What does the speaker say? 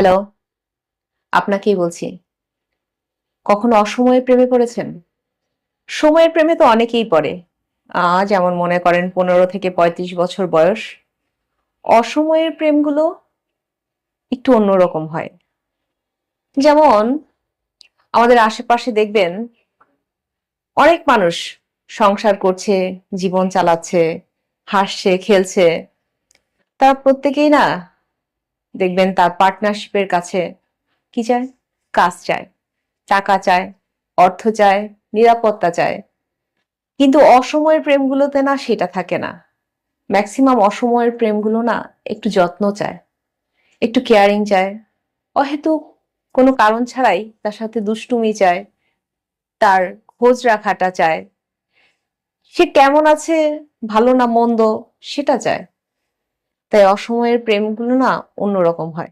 Hello আপনাকেই বলছি। কখনো অসময়ে প্রেমে পড়েছেন? সময়ের প্রেমে তো অনেকেই পড়ে। যেমন মনে করেন পনেরো থেকে পঁয়ত্রিশ বছর বয়স। অসময়ের প্রেমগুলো একটু অন্যরকম হয়। যেমন, আমাদের আশেপাশে দেখবেন অনেক মানুষ সংসার করছে, জীবন চালাচ্ছে, হাসছে, খেলছে। তারা প্রত্যেকেই না দেখবেন তার পার্টনারশিপের কাছে কি চায়? কাজ চায়। টাকা চায়, অর্থ চায়, নিরাপত্তা চায়। কিন্তু অসময়ের প্রেমগুলোতে না সেটা থাকে না। ম্যাক্সিমাম অসময়ের প্রেমগুলো না একটু যত্ন চায়, একটু কেয়ারিং চায়। অহেতু কোনো কারণ ছাড়াই তার সাথে দুষ্টুমি চায়, তার খোঁজ রাখাটা চায়। সে কেমন আছে, ভালো না মন্দ, সেটা চায়। তাই অসময়ের প্রেমগুলো না অন্যরকম হয়।